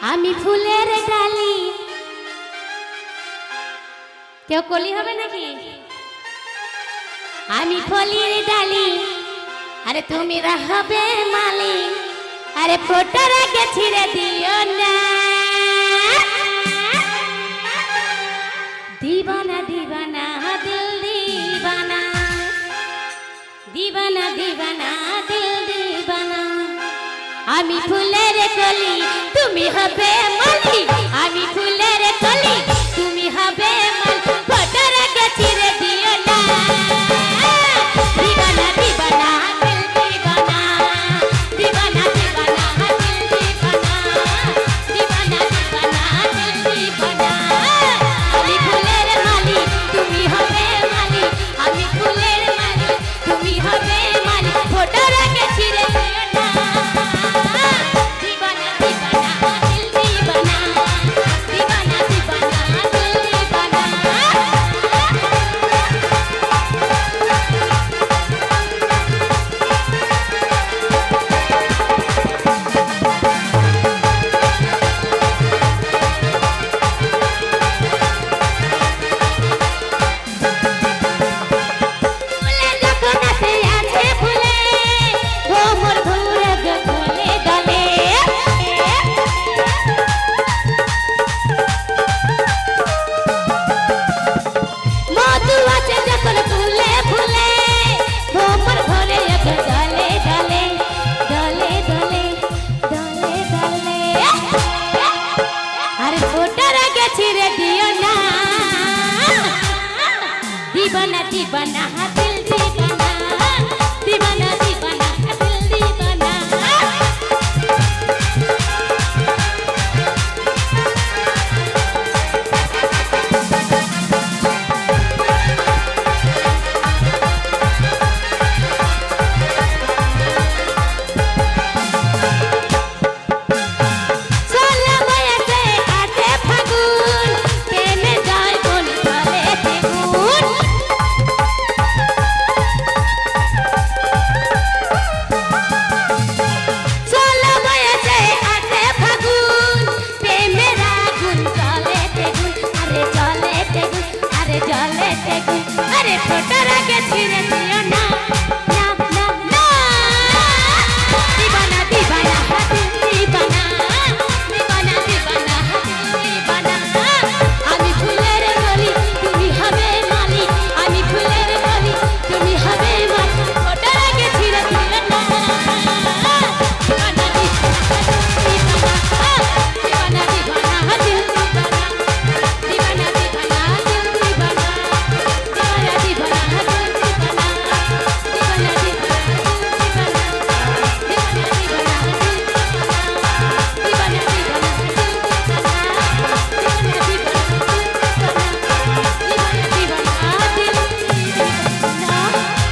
আমি ফুলের ডালি। কেউ কলি হবে নাকি? আমি ফুলের ডালি। আরে তুমি রাহবে মালি আরে ফোটার আগে ছিঁড়ে দিও না। দিবানা দিবানা, দিল দিবানা। দিবানা দিবানা। আমি ফুলের কলি তুমি হবে মালি আগে না দিব না দিবানা দিবানা ছোট রেখেছি রেখে